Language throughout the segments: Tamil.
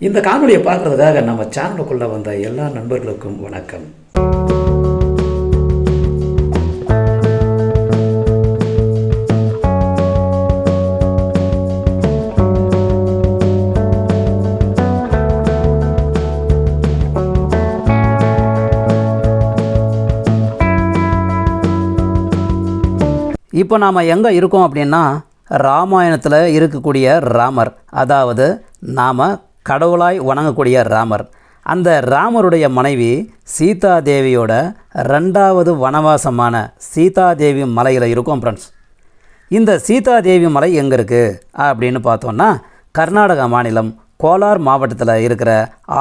இந்த காணொலியை பார்க்குறதுக்காக நம்ம சேனலுக்குள்ளே வந்த எல்லா நண்பர்களுக்கும் வணக்கம். இப்போ நாம் எங்கே இருக்கோம் அப்படின்னா ராமாயணத்தில் இருக்கக்கூடிய ராமர் அதாவது நாம் கடவுளாய் வணங்கக்கூடிய ராமர். அந்த ராமருடைய மனைவி சீதா தேவியோட ரெண்டாவது வனவாசமான சீதாதேவி மலையில் இருக்கும் ஃப்ரெண்ட்ஸ் இந்த சீதாதேவி மலை எங்கே இருக்குது அப்படின்னு பார்த்தோன்னா கர்நாடகா மாநிலம் கோலார் மாவட்டத்தில் இருக்கிற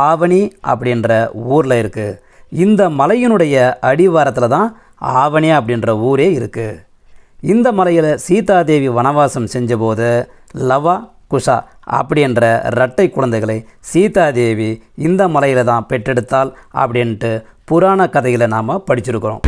ஆவணி அப்படின்ற ஊரில் இருக்குது இந்த மலையினுடைய அடிவாரத்தில் தான் ஆவணி அப்படின்ற ஊரே இருக்குது இந்த மலையில் சீதாதேவி வனவாசம் செஞ்சபோது லவா குஷா அப்படின்ற இரட்டை குழந்தைகளை சீதாதேவி இந்த மலையில் தான் பெற்றெடுத்தாள் அப்படின்ட்டு புராண கதைகளை நாம் படிச்சிருக்கிறோம்.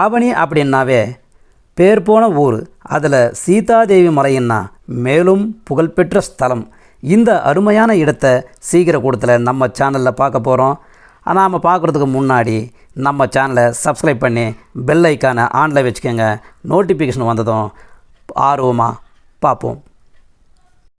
ஆவணி அப்படின்னாவே பேர் போன ஊர். அதில் சீதாதேவி மலைன்னா மேலும் புகழ்பெற்ற ஸ்தலம். இந்த அருமையான இடத்தை சீக்கிர கூடத்தில் நம்ம சேனலில் பார்க்க போகிறோம் நாம் பார்க்குறதுக்கு முன்னாடி நம்ம சேனலை சப்ஸ்கிரைப் பண்ணி பெல் ஐக்கானை ஆனில் வச்சுக்கோங்க. நோட்டிஃபிகேஷன் வந்ததும் ஆர்வமாக பார்ப்போம்.